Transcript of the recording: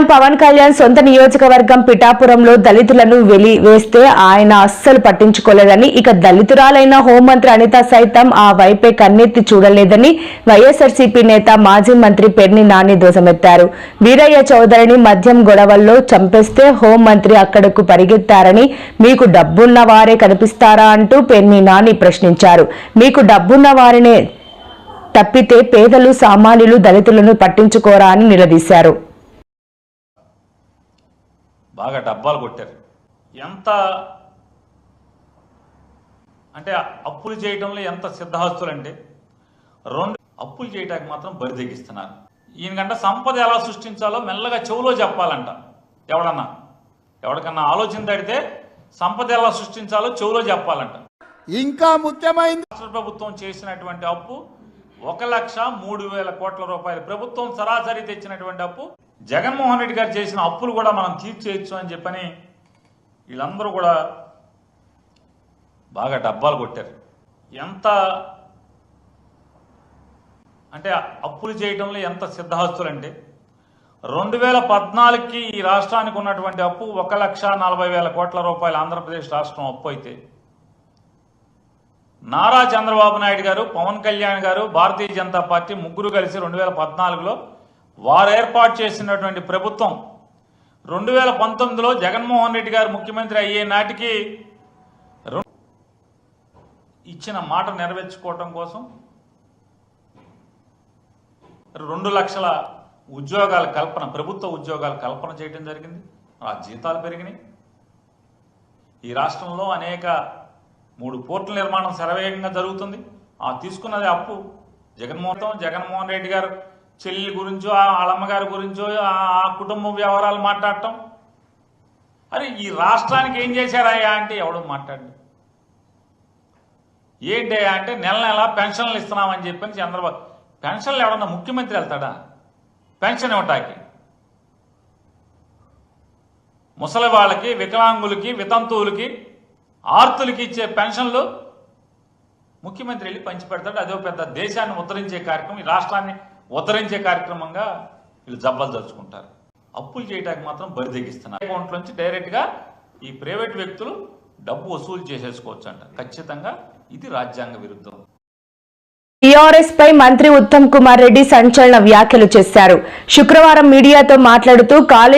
CM Pawan Kalyan సొంత నియోజకవర్గం పిఠాపురంలో దళితులను వెలి వేస్తే ఆయన అస్సలు పట్టించుకోలేదని ఇక దళితురాలైన హోంమంత్రి అనిత సైతం ఆ వైపే కన్నెత్తి చూడలేదని వైఎస్ఆర్సీపీ నేత మాజీ మంత్రి పెర్ని నాని దోసమెత్తారు వీరయ్య చౌదరిని మద్యం గొడవల్లో చంపేస్తే హోంమంత్రి అక్కడకు పరిగెత్తారని మీకు డబ్బున్న వారే కనిపిస్తారా అంటూ పెర్ని నాని ప్రశ్నించారు. మీకు డబ్బున్న వారినే తప్పితే పేదలు సామాన్యులు దళితులను పట్టించుకోరా అని నిలదీశారు. బాగా డబ్బాలు కొట్టారు. ఎంత అంటే అప్పులు చేయడంలో ఎంత సిద్ధహస్తులు అంటే రెండు అప్పులు చేయడానికి మాత్రం బరి తెగిస్తున్నారు. ఈయనకంట సంపద ఎలా సృష్టించాలో మెల్లగా చెవులో చెప్పాలంట. ఎవడన్నా? ఎవడికన్నా ఆలోచన తడితే సంపద ఎలా సృష్టించాలో చెవులో చెప్పాలంట. ఇంకా ముఖ్యమైనది రాష్ట్ర ప్రభుత్వం చేసినటువంటి అప్పు ఒక లక్ష మూడు వేల కోట్ల రూపాయలు. ప్రభుత్వం సరాసరి తెచ్చినటువంటి అప్పు జగన్మోహన్ రెడ్డి గారు చేసిన అప్పులు కూడా మనం తీర్చేయచ్చు అని చెప్పని వీళ్ళందరూ కూడా బాగా డబ్బాలు కొట్టారు. ఎంత అంటే అప్పులు చేయడంలో ఎంత సిద్ధహస్తులంటే రెండు వేల పద్నాలుగుకి ఈ రాష్ట్రానికి ఉన్నటువంటి అప్పు ఒక లక్ష నలభై వేల కోట్ల రూపాయలు ఆంధ్రప్రదేశ్ రాష్ట్రం అప్పు అయితే నారా చంద్రబాబు నాయుడు గారు పవన్ కళ్యాణ్ గారు భారతీయ జనతా పార్టీ ముగ్గురు కలిసి రెండు వేల పద్నాలుగులో వారు ఏర్పాటు చేసినటువంటి ప్రభుత్వం రెండు వేల పంతొమ్మిదిలో జగన్మోహన్ రెడ్డి గారు ముఖ్యమంత్రి అయ్యే నాటికి ఇచ్చిన మాట నెరవేర్చుకోవటం కోసం రెండు లక్షల ఉద్యోగాల కల్పన ప్రభుత్వ ఉద్యోగాల కల్పన చేయడం జరిగింది. ఆ జీతాలు పెరిగినాయి. ఈ రాష్ట్రంలో అనేక మూడు పోర్టుల నిర్మాణం శరవేగంగా జరుగుతుంది. ఆ తీసుకున్నది అప్పు జగన్మోహన్ జగన్మోహన్ రెడ్డి గారు చెల్లి గురించో ఆ వాళ్ళమ్మగారి గురించో ఆ కుటుంబ వ్యవహారాలు మాట్లాడటం. అరే ఈ రాష్ట్రానికి ఏం చేశారయ్యా అంటే ఎవడు మాట్లాడు ఏంటయ్యా అంటే నెల నెల పెన్షన్లు ఇస్తున్నామని చెప్పని చంద్రబాబు పెన్షన్లు ఎవడన్నా ముఖ్యమంత్రి వెళ్తాడా? పెన్షన్ ఇవ్వటానికి. ముసలి వాళ్ళకి వికలాంగులకి వితంతువులకి ఆర్తులకి ఇచ్చే పెన్షన్లు ముఖ్యమంత్రి వెళ్ళి పంచిపెడతాడు. అదో పెద్ద దేశాన్ని ఉద్ధరించే కార్యక్రమం ఈ రాష్ట్రాన్ని ఉత్తరించే కార్యక్రమంగా వీళ్ళు జబ్బలు దలుచుకుంటారు అప్పులు చేయడానికి మాత్రం బరి తెగిస్తున్నారు. అకౌంట్ నుంచి డైరెక్ట్గా ఈ ప్రైవేట్ వ్యక్తులు డబ్బు వసూలు చేసేసుకోవచ్చు అంట ఖచ్చితంగా ఇది రాజ్యాంగ విరుద్ధం. టీఆర్ఎస్ పై మంత్రి ఉత్తమ్ కుమార్ రెడ్డి సంచలన వ్యాఖ్యలు చేశారు. శుక్రవారం మీడియాతో మాట్లాడుతూ కాలేజ్